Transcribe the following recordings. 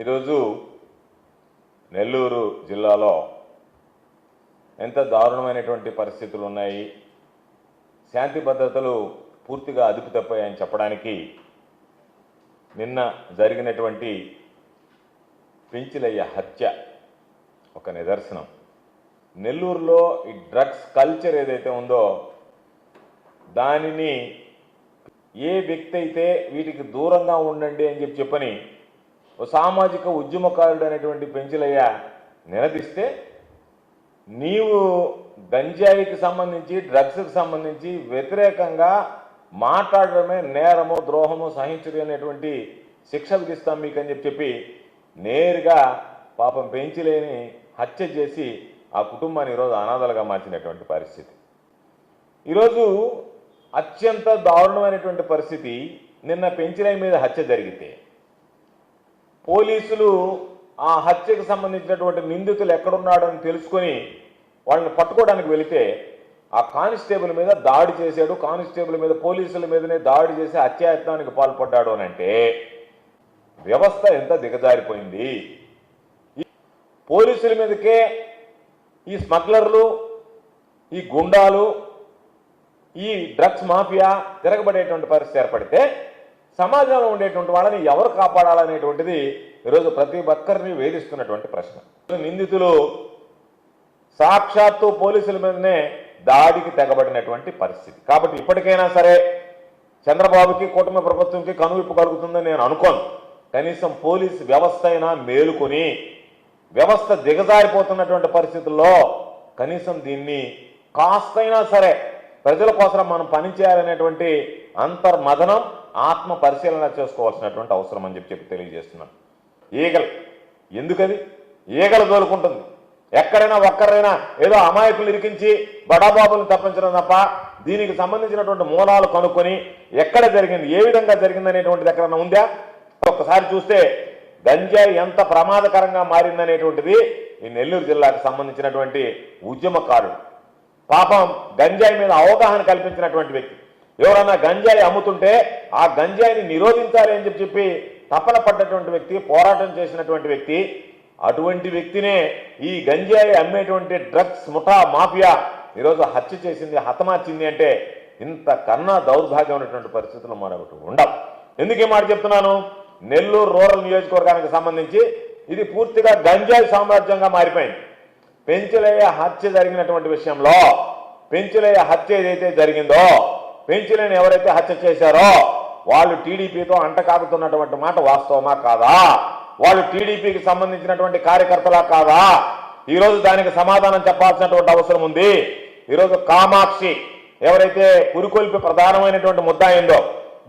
ఈరోజు నెల్లూరు జిల్లాలో ఎంత దారుణమైనటువంటి పరిస్థితులు ఉన్నాయి శాంతి భద్రతలు పూర్తిగా అదుపు తప్పాయని చెప్పడానికి నిన్న జరిగినటువంటి పెంచిలయ్య హత్య ఒక నిదర్శనం. నెల్లూరులో ఈ డ్రగ్స్ కల్చర్ ఏదైతే ఉందో దానిని ఏ వ్యక్తి అయితే వీటికి దూరంగా ఉండండి అని చెప్పి చెప్పని ఓ సామాజిక ఉద్యమకారుడు అనేటువంటి పెంచులయ్య నిలదీస్తే నీవు గంజాయికి సంబంధించి డ్రగ్స్కి సంబంధించి వ్యతిరేకంగా మాట్లాడడమే నేరము ద్రోహము సహించడం అనేటువంటి శిక్ష విధిస్తాం మీకు అని చెప్పి చెప్పి నేరుగా పాపం పెంచిలేని హత్య చేసి ఆ కుటుంబాన్ని ఈరోజు అనాథలుగా మార్చినటువంటి పరిస్థితి. ఈరోజు అత్యంత దారుణమైనటువంటి పరిస్థితి నిన్న పెంచిన మీద హత్య జరిగితే. పోలీసులు ఆ హత్యకు సంబంధించినటువంటి నిందితులు ఎక్కడున్నాడని తెలుసుకొని వాళ్ళని పట్టుకోవడానికి వెళితే ఆ కానిస్టేబుల్ మీద దాడి చేశాడు. కానిస్టేబుల్ మీద పోలీసుల మీదనే దాడి చేసి హత్యాయత్నానికి పాల్పడ్డాడు అని అంటే వ్యవస్థ ఎంత దిగజారిపోయింది? పోలీసుల మీదకే ఈ స్మగ్లర్లు ఈ గుండాలు ఈ డ్రగ్స్ మాఫియా తిరగబడేటువంటి పరిస్థితి ఏర్పడితే సమాజంలో ఉండేటువంటి వాళ్ళని ఎవరు కాపాడాలనేటువంటిది ఈరోజు ప్రతి ఒక్కరిని వేధిస్తున్నటువంటి ప్రశ్న. నిందితులు సాక్షాత్తు పోలీసుల మీదనే దాడికి తెగబడినటువంటి పరిస్థితి. కాబట్టి ఇప్పటికైనా సరే చంద్రబాబుకి కూటమి ప్రభుత్వంకి కనువిప్పు కలుగుతుందని నేను అనుకోను. కనీసం పోలీస్ వ్యవస్థ అయినా మేలుకొని వ్యవస్థ దిగజారిపోతున్నటువంటి పరిస్థితుల్లో కనీసం దీన్ని కాస్తైనా సరే ప్రజల కోసం మనం పనిచేయాలనేటువంటి అంతర్మదనం ఆత్మ పరిశీలన చేసుకోవాల్సినటువంటి అవసరం అని చెప్పి చెప్పి తెలియజేస్తున్నాను. ఈగలు. ఎందుకది? ఈగలు దోలుకుంటుంది ఎక్కడైనా ఒక్కరైనా ఏదో అమాయకులు ఇరికించి బడాబాబులను తప్పించడం తప్ప దీనికి సంబంధించినటువంటి మూలాలు కనుక్కొని ఎక్కడ జరిగింది ఏ విధంగా జరిగింది అనేటువంటిది ఎక్కడైనా ఉందా? ఒక్కసారి చూస్తే గంజాయి ఎంత ప్రమాదకరంగా మారిందనేటువంటిది ఈ నెల్లూరు జిల్లాకు సంబంధించినటువంటి ఉద్యమకారుడు పాపం గంజాయి మీద అవగాహన కల్పించినటువంటి వ్యక్తి. ఎవరన్నా గంజాయి అమ్ముతుంటే ఆ గంజాయిని నిరోధించాలి అని చెప్పి చెప్పి తపన పడ్డటువంటి వ్యక్తి పోరాటం చేసినటువంటి వ్యక్తి అటువంటి వ్యక్తినే ఈ గంజాయి అమ్మేటువంటి డ్రగ్స్ ముఠా మాఫియా ఈరోజు హత్య చేసింది హతమార్చింది అంటే ఇంతకన్నా దౌర్భాగ్యమైనటువంటి పరిస్థితులు మరొకటి ఉండవు ఎందుకే మాట చెప్తున్నాను? నెల్లూరు రూరల్ నియోజకవర్గానికి సంబంధించి ఇది పూర్తిగా గంజాయి సామ్రాజ్యంగా మారిపోయింది. పెంచులయ్య హత్య జరిగినటువంటి విషయంలో పెంచులయ్య హత్య ఏదైతే జరిగిందో పెంచులని ఎవరైతే హత్య చేశారో వాళ్ళు టీడీపీతో అంటకాగుతున్నటువంటి మాట వాస్తవమా కాదా? వాళ్ళు టీడీపీకి సంబంధించినటువంటి కార్యకర్తలా కాదా? ఈరోజు దానికి సమాధానం చెప్పాల్సినటువంటి అవసరం ఉంది. ఈరోజు కామాక్షి ఎవరైతే కురుకొల్పి ప్రధానమైనటువంటి ముద్ద అయిందో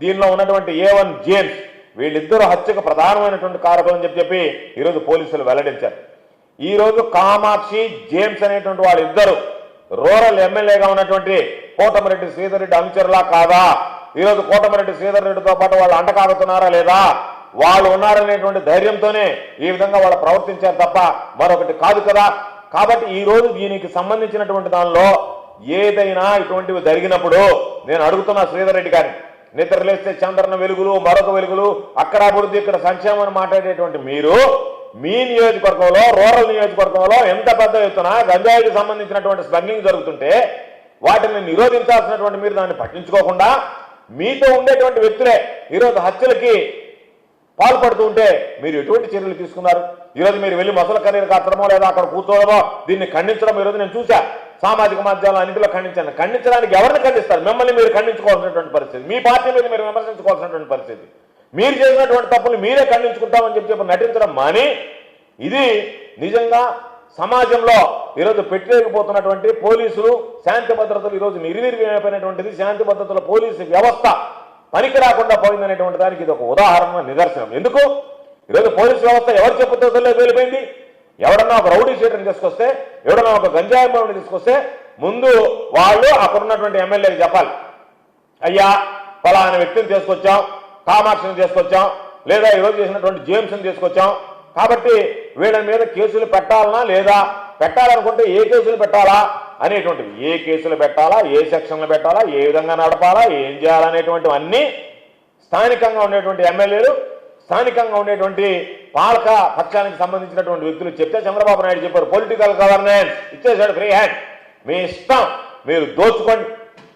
దీనిలో ఉన్నటువంటి ఏ వన్ జేమ్స్ వీళ్ళిద్దరు హత్యకు ప్రధానమైనటువంటి కారకులు అని చెప్పి చెప్పి ఈరోజు పోలీసులు వెల్లడించారు. ఈరోజు కామాక్షి జేమ్స్ అనేటువంటి వాళ్ళిద్దరు రూరల్ ఎమ్మెల్యేగా ఉన్నటువంటి కోటమిరెడ్డి శ్రీధర్రెడ్డి అనుచరులా కాదా? ఈరోజు కోటమిరెడ్డి శ్రీధర్రెడ్డితో పాటు వాళ్ళు అంటకాగుతున్నారా లేదా? వాళ్ళు ఉన్నారనేటువంటి ధైర్యంతోనే ఈ విధంగా వాళ్ళు ప్రవర్తించారు తప్ప మరొకటి కాదు కదా. కాబట్టి ఈరోజు దీనికి సంబంధించినటువంటి దానిలో ఏదైనా ఇటువంటివి జరిగినప్పుడు నేను అడుగుతున్నా శ్రీధర్ రెడ్డి గారిని. నిద్రలేస్తే చంద్రన వెలుగులు మరొక వెలుగులు అక్కడ అభివృద్ధి ఇక్కడ సంక్షేమం మాట్లాడేటువంటి మీరు మీ నియోజకవర్గంలో రూరల్ నియోజకవర్గంలో ఎంత పెద్ద ఎత్తున గంజాయికి సంబంధించినటువంటి స్మగ్లింగ్ జరుగుతుంటే వాటిని నిరోధించాల్సినటువంటి మీరు దాన్ని పట్టించుకోకుండా మీతో ఉండేటువంటి వ్యక్తులే ఈరోజు హత్యలకి పాల్పడుతూ ఉంటే మీరు ఎటువంటి చర్యలు తీసుకున్నారు? ఈరోజు మీరు వెళ్ళి మొసల కర్రీలు కట్టడమో లేదా అక్కడ కూర్చోవడమో దీన్ని ఖండించడం ఈరోజు నేను చూసా సామాజిక మాధ్యమాలు అన్నింటిలో ఖండించాను. ఖండించడానికి ఎవరిని ఖండిస్తారు? మిమ్మల్ని మీరు ఖండించుకోవాల్సినటువంటి పరిస్థితి. మీ పార్టీ మీద మీరు విమర్శించుకోవాల్సినటువంటి పరిస్థితి. మీరు చేసినటువంటి తప్పులు మీరే ఖండించుకుంటామని చెప్పి చెప్పి నటించడం మాని ఇది నిజంగా సమాజంలో ఈరోజు పెట్టలేకపోతున్నటువంటి పోలీసులు శాంతి భద్రతలు ఈరోజు నిర్వీర్యమైపోయినటువంటిది. శాంతి భద్రతల పోలీసు వ్యవస్థ పనికి రాకుండా పోయిందనేటువంటి దానికి ఇది ఒక ఉదాహరణ నిదర్శనం. ఎందుకు? ఈరోజు పోలీసు వ్యవస్థ ఎవరు చెప్పుతో వెళ్ళిపోయింది. ఎవడన్నా ఒక రౌడీ షీటర్ని తీసుకొస్తే ఎవడన్నా ఒక గంజాయి తీసుకొస్తే ముందు వాళ్ళు అక్కడ ఉన్నటువంటి ఎమ్మెల్యేకి చెప్పాలి. అయ్యా ఫలానా వ్యక్తిని తీసుకొచ్చాం కామాక్షిని తీసుకొచ్చాం లేదా ఈరోజు చేసినటువంటి జేమ్స్ని తీసుకొచ్చాం. కాబట్టి వీళ్ళ మీద కేసులు పెట్టాలనా లేదా? పెట్టాలనుకుంటే ఏ కేసులు పెట్టాలా? అనేటువంటివి ఏ కేసులు పెట్టాలా? ఏ సెక్షన్లు పెట్టాలా? ఏ విధంగా నడపాలా? ఏం చేయాలనేటువంటివన్నీ స్థానికంగా ఉండేటువంటి ఎమ్మెల్యేలు స్థానికంగా ఉండేటువంటి పాలక పక్షానికి సంబంధించినటువంటి వ్యక్తులు చెప్తే చంద్రబాబు నాయుడు చెప్పారు పొలిటికల్ గవర్నెన్స్ ఇచ్చేసాడు ఫ్రీ హ్యాండ్ మీ ఇష్టం. మీరు దోచుకోండి.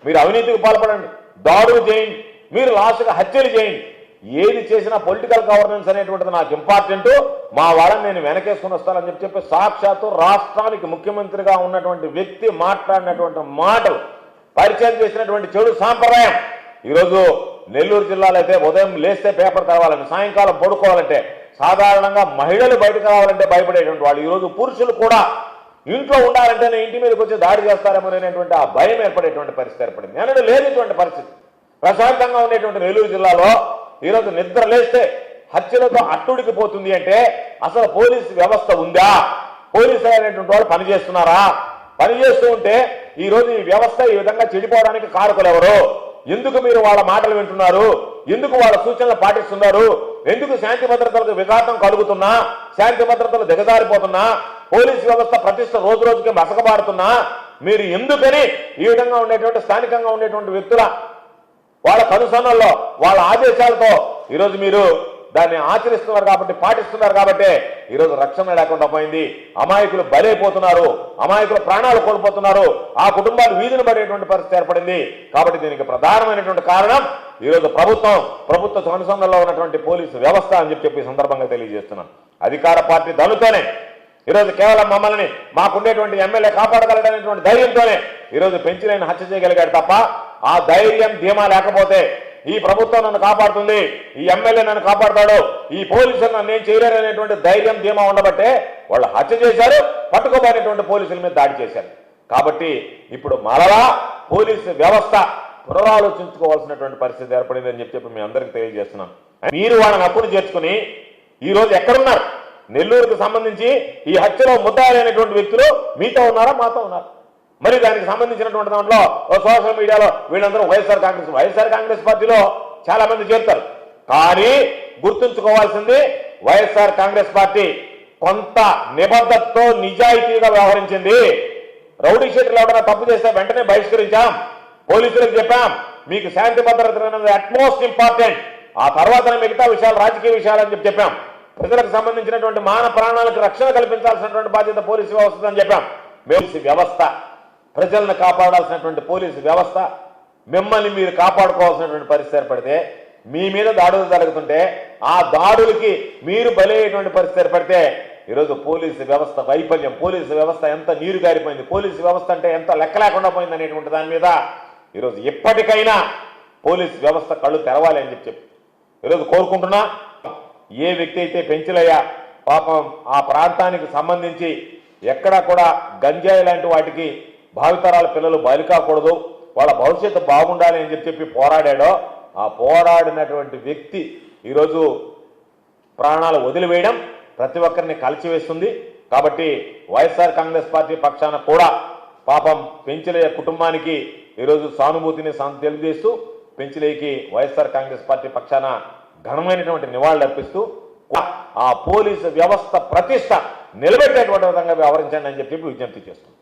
మీరు అవినీతికి పాల్పడండి. దాడులు చేయండి. మీరు లాస్ట్గా హత్యలు చేయండి. ఏది చేసినా పొలిటికల్ గవర్నెన్స్ అనేటువంటిది నాకు ఇంపార్టెంట్ మా వాళ్ళని నేను వెనకేసుకుని వస్తానని చెప్పి చెప్పి సాక్షాత్తు రాష్ట్రానికి ముఖ్యమంత్రిగా ఉన్నటువంటి వ్యక్తి మాట్లాడినటువంటి మాటలు పరిచయం చేసినటువంటి చెడు సాంప్రదాయం. ఈరోజు నెల్లూరు జిల్లాలో అయితే ఉదయం లేస్తే పేపర్ తెరవాలంటే సాయంకాలం పడుకోవాలంటే సాధారణంగా మహిళలు బయటకు రావాలంటే భయపడేటువంటి వాళ్ళు ఈరోజు పురుషులు కూడా ఇంట్లో ఉండాలంటేనే ఇంటి మీదకి వచ్చి దాడి చేస్తారేమో అనేటువంటి ఆ భయం ఏర్పడేటువంటి పరిస్థితి ఏర్పడింది. అనేది లేనిటువంటి పరిస్థితి. ప్రశాంతంగా ఉండేటువంటి నెల్లూరు జిల్లాలో ఈరోజు నిద్ర లేస్తే హత్యలతో అట్టుడికి పోతుంది అంటే అసలు పోలీసు వ్యవస్థ ఉందా? పోలీసు అనేటువంటి వాళ్ళు పనిచేస్తున్నారా? పనిచేస్తూ ఉంటే ఈరోజు ఈ వ్యవస్థ ఈ విధంగా చెడిపోవడానికి కారకులు ఎవరు? ఎందుకు మీరు వాళ్ళ మాటలు వింటున్నారు? ఎందుకు వాళ్ళ సూచనలు పాటిస్తున్నారు? ఎందుకు శాంతి భద్రతలకు విఘాతం కలుగుతున్నా? శాంతి భద్రతలు దిగజారిపోతున్నా? పోలీస్ వ్యవస్థ ప్రతిష్ట రోజు రోజుకి మసకబారుతున్నా? మీరు ఎందుకని ఈ విధంగా ఉండేటువంటి స్థానికంగా ఉండేటువంటి వ్యక్తుల వాళ్ళ కనుసన్నల్లో వాళ్ళ ఆదేశాలతో ఈరోజు మీరు దాన్ని ఆచరిస్తున్నారు కాబట్టి పాటిస్తున్నారు కాబట్టి ఈరోజు రక్షణ లేకుండా పోయింది. అమాయకులు బలైపోతున్నారు అమాయకులు ప్రాణాలు కోల్పోతున్నారు ఆ కుటుంబాలు వీధిని పడేటువంటి పరిస్థితి ఏర్పడింది. కాబట్టి దీనికి ప్రధానమైనటువంటి కారణం ఈరోజు ప్రభుత్వం ప్రభుత్వ కనుసన్నల్లో ఉన్నటువంటి పోలీసు వ్యవస్థ అని చెప్పి చెప్పి సందర్భంగా తెలియజేస్తున్నాను అధికార పార్టీ దళుతోనే ఈరోజు కేవలం మమ్మల్ని మాకుండేటువంటి ఎమ్మెల్యే కాపాడగలడనేటువంటి ధైర్యంతోనే ఈరోజు పెంచిలేని హత్య చేయగలిగాడు తప్ప ఆ ధైర్యం ధీమా లేకపోతే ఈ ప్రభుత్వం నన్ను కాపాడుతుంది ఈ ఎమ్మెల్యే నన్ను కాపాడుతాడు ఈ పోలీసులు నన్ను ఏం చేయలేరు అనేటువంటి ధైర్యం ధీమా ఉండబట్టే వాళ్ళు హత్య చేశారు పట్టుకోబోయినటువంటి పోలీసుల మీద దాడి చేశారు. కాబట్టి ఇప్పుడు మరలా పోలీసు వ్యవస్థ పునరాలోచించుకోవాల్సినటువంటి పరిస్థితి ఏర్పడింది అని చెప్పి చెప్పి మీ అందరికీ తెలియజేస్తున్నాం మీరు వాళ్ళని అప్పుడు చేర్చుకుని ఈ రోజు ఎక్కడున్నారు? నెల్లూరుకు సంబంధించి ఈ హత్యలో ముద్దాయినటువంటి వ్యక్తులు మీతో ఉన్నారా మాతో ఉన్నారు? మరి దానికి సంబంధించినటువంటి దాంట్లో సోషల్ మీడియాలో వీళ్ళందరూ వైఎస్ఆర్ కాంగ్రెస్ వైఎస్ఆర్ కాంగ్రెస్ పార్టీలో చాలా మంది చేరుతారు. కానీ గుర్తుంచుకోవాల్సింది వైఎస్ఆర్ కాంగ్రెస్ పార్టీ కొంత నిబద్ధతతో నిజాయితీగా వ్యవహరించింది. రౌడీ షీట్లు ఎవరైనా తప్పు చేస్తే వెంటనే బహిష్కరించాం. పోలీసులకు చెప్పాం. మీకు శాంతి భద్రత అనేది అట్మోస్ట్ ఇంపార్టెంట్ ఆ తర్వాత మిగతా విషయాలు రాజకీయ విషయాలు అని చెప్పి చెప్పాం. ప్రజలకు సంబంధించినటువంటి మాన ప్రాణాలకు రక్షణ కల్పించాల్సినటువంటి బాధ్యత పోలీసు వ్యవస్థ అని చెప్పాం. పోలీసు వ్యవస్థ ప్రజలను కాపాడాల్సినటువంటి పోలీసు వ్యవస్థ మిమ్మల్ని మీరు కాపాడుకోవాల్సినటువంటి పరిస్థితి ఏర్పడితే మీ మీద దాడులు జరుగుతుంటే ఆ దాడులకి మీరు బలయ్యేటువంటి పరిస్థితి ఏర్పడితే ఈరోజు పోలీసు వ్యవస్థ వైఫల్యం పోలీసు వ్యవస్థ ఎంత నీరు గారిపోయింది పోలీసు వ్యవస్థ అంటే ఎంత లెక్క లేకుండా పోయింది అనేటువంటి దాని మీద ఈరోజు ఎప్పటికైనా పోలీసు వ్యవస్థ కళ్ళు తెరవాలి అని చెప్పి చెప్పి. ఈరోజు కోరుకుంటున్నా ఏ వ్యక్తి అయితే పెంచులయ్యా పాపం ఆ ప్రాంతానికి సంబంధించి ఎక్కడా కూడా గంజాయి లాంటి వాటికి భావితరాల పిల్లలు బలి కాకూడదు వాళ్ళ భవిష్యత్తు బాగుండాలి అని చెప్పి పోరాడాడో ఆ పోరాడినటువంటి వ్యక్తి ఈరోజు ప్రాణాలు వదిలివేయడం ప్రతి ఒక్కరిని కలిచివేస్తుంది కాబట్టి వైఎస్ఆర్ కాంగ్రెస్ పార్టీ పక్షాన కూడా పాపం పెంచలయ్య కుటుంబానికి ఈరోజు సానుభూతిని తెలియజేస్తూ పెంచలేకి వైఎస్ఆర్ కాంగ్రెస్ పార్టీ పక్షాన ఘనమైనటువంటి నివాళులు అర్పిస్తూ ఆ పోలీసు వ్యవస్థ ప్రతిష్ట నిలబెట్టేటువంటి విధంగా వ్యవహరించండి అని చెప్పి విజ్ఞప్తి చేస్తున్నాం.